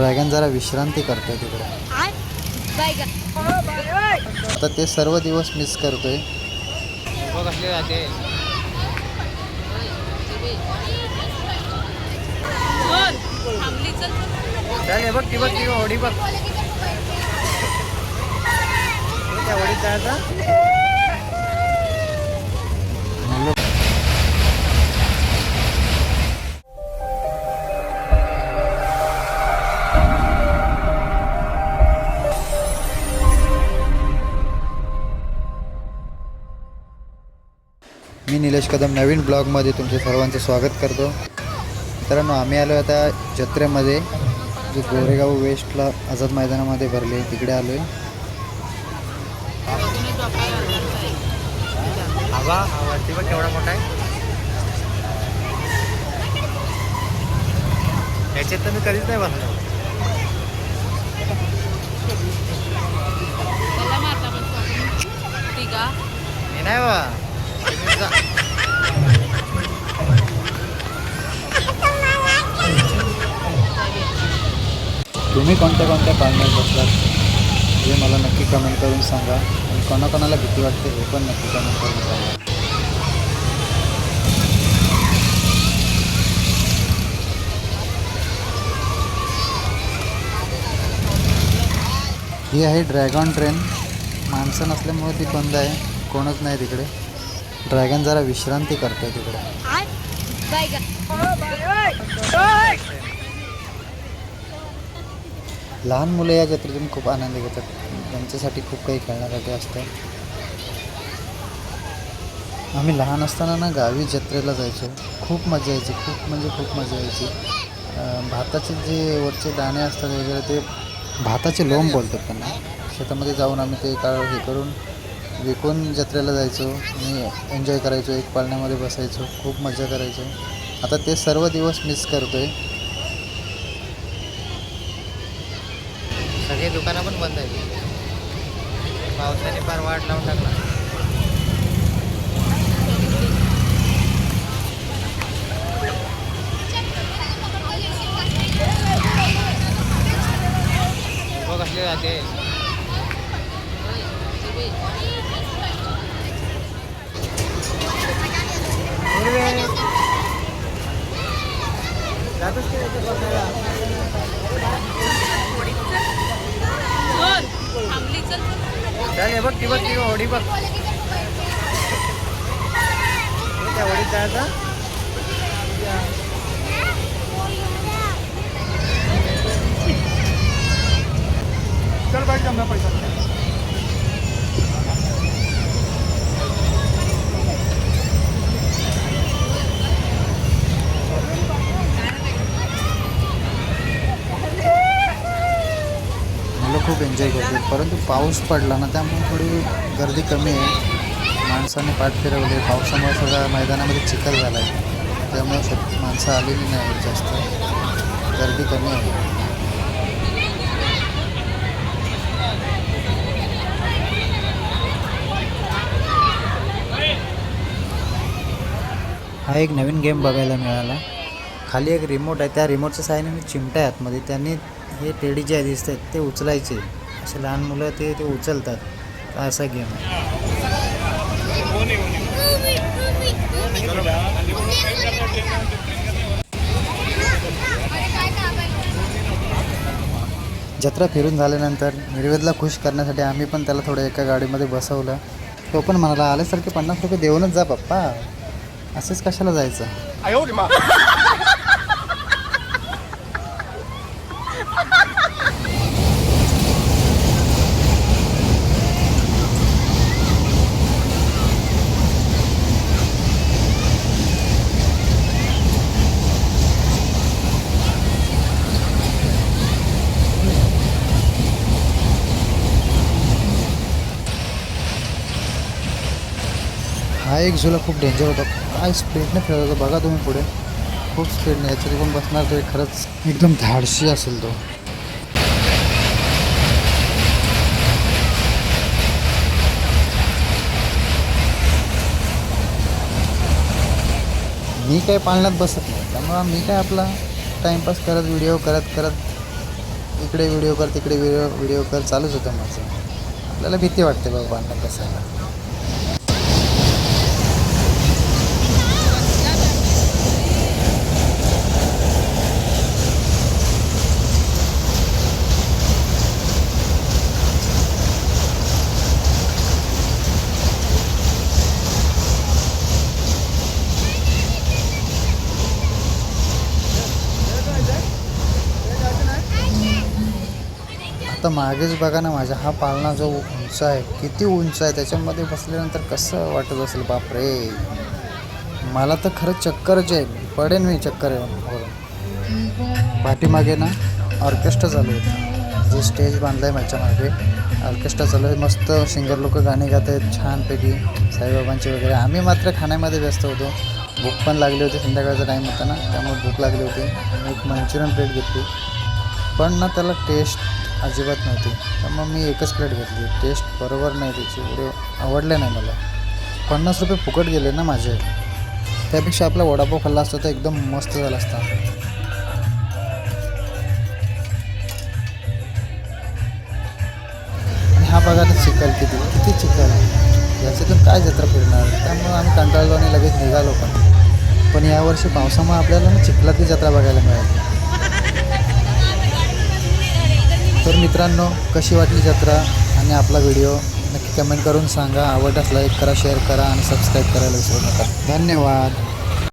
Dragon जरा विश्रांती करतोय तिकडे. आता ते सर्व दिवस मिस करतोय. बघ ती बघ ती होडी बघ. त्या होडीत जायचं? निलेश कदम नवीन ब्लॉगमध्ये तुमचे सर्वांचे स्वागत करतो. मित्रांनो आम्ही आलो आता जत्रेमध्ये जे गोरेगाव वेस्टला आझाद मैदानामध्ये भरले तिकडे आलो आहे केवढा मोठा आहे. याच्यात तर मी कधीच नाही बसलो हे नाही बा तुम्ही कोणत्या कोणत्या पाळण्यात बसलात हे मला नक्की कमेंट करून सांगा. आणि कोणाकोणाला भीती वाटते हे पण नक्की कमेंट करून सांगा. ही आहे ड्रॅगन ट्रेन माणसं नसल्यामुळे ती बंद आहे. कोणच नाही तिकडे. ड्रॅगन जरा विश्रांती करतोय तिकडे. लहान मुलं या जत्रेतून खूप आनंद घेतात. त्यांच्यासाठी खूप काही खेळण्यासाठी असतं. आम्ही लहान असताना ना गावी जत्रेला जायचो. खूप मजा यायची. खूप म्हणजे खूप मजा यायची. भाताचे जे वरचे दाणे असतात वगैरे ते भाताचे लोंब बोलतात त्यांना. शेतामध्ये जाऊन आम्ही ते काळ हे करून विकून जत्रेला जायचो. आणि एन्जॉय करायचो. एक पाळण्यामध्ये बसायचो. खूप मजा करायचो. आता ते सर्व दिवस मिस करतो आहे सगळे दुकानं पण बंद आहेत. पावसाने फार वाट लावून टाकला. कसले जाते. जातोच की ते बघायला? बघ ती बघ ती होडी बघ त्या होडीत जायचा चल बाईक जमला पैसा मुलं खूप एन्जॉय करतात परंतु पाऊस पडला ना त्यामुळे थोडी गर्दी कमी आहे. माणसाने पाठ फिरवले. पावसामुळे सगळ्या मैदानामध्ये चिखल झाला आहे त्यामुळे सग माणसं आलेली नाही जास्त. गर्दी कमी आहे. हा एक नवीन गेम बघायला मिळाला. खाली एक रिमोट आहे. त्या रिमोटच्या साहाय्याने मी चिमटा आहे आतमध्ये. त्यांनी हे टेडी जे दिसत आहेत ते उचलायचे. असे लहान मुलं ते ते उचलतात. असा गेम जत्रा फिरून झाल्यानंतर निर्वेदला खुश करण्यासाठी आम्ही पण त्याला थोडं एका गाडीमध्ये बसवलं. तो पण म्हणाला आल्यासारखे पन्नास रुपये देऊनच जा पप्पा. असंच कशाला जायचं? एक झुला खूप डेंजर होता. काय स्पीडने फिरत होता बघा तुम्ही पुढे. खूप स्पीडने याच्यात कोण बसणार तर खरंच एकदम धाडशी असेल तो. मी काय पाळण्यात बसत नाही त्यामुळं मी काय आपला टाईमपास करत व्हिडिओ करत करत इकडे व्हिडिओ कर तिकडे व्हिडिओ व्हिडिओ कर चालूच होतं माझं. आपल्याला भीती वाटते बाबा पाळण्यात बसायला. आता मागेच बघा ना माझा हा पाळणा जो उंच आहे किती उंच आहे त्याच्यामध्ये बसल्यानंतर कसं वाटत असेल? बापरे! मला तर खरं चक्करच आहे. पडेन मी चक्कर येऊन. पाठीमागे ना ऑर्केस्ट्रा चालू होतं जे स्टेज बांधलं आहे माझ्या मागे ऑर्केस्ट्रा चालू आहे. मस्त सिंगर लोक गाणे गात आहेत छानपैकी. साईबाबांचे वगैरे. आम्ही मात्र खाण्यामध्ये व्यस्त होतो. भूक पण लागली होती संध्याकाळचा टाईम होता ना त्यामुळे भूक लागली होती. एक मंचुरियन प्लेट घेतली. पण ना त्याला टेस्ट अजिबात नव्हती. तर मग मी एकच प्लेट घेतली. टेस्ट बरोबर नाही त्याची. एवढे आवडले नाही मला. पन्नास रुपये फुकट गेले ना माझे. त्यापेक्षा आपला वडापाव खाल्ला असता तर एकदम मस्त झाला असता. आणि हा बघा ना चिखल किती किती चिखल. याच्यातून काय जत्रा फिरणार? त्यामुळे आम्ही कंटाळलो आणि लगेच निघालो पण. पण यावर्षी पावसामुळे आपल्याला ना चिखलातली जत्रा बघायला मिळाली तर मित्रांनो कशी वाटली जत्रा आणि आपला व्हिडिओ? नक्की कमेंट करून सांगा. आवड असला एक करा शेअर करा आणि सबस्क्राईब करायला विसरू नका. धन्यवाद.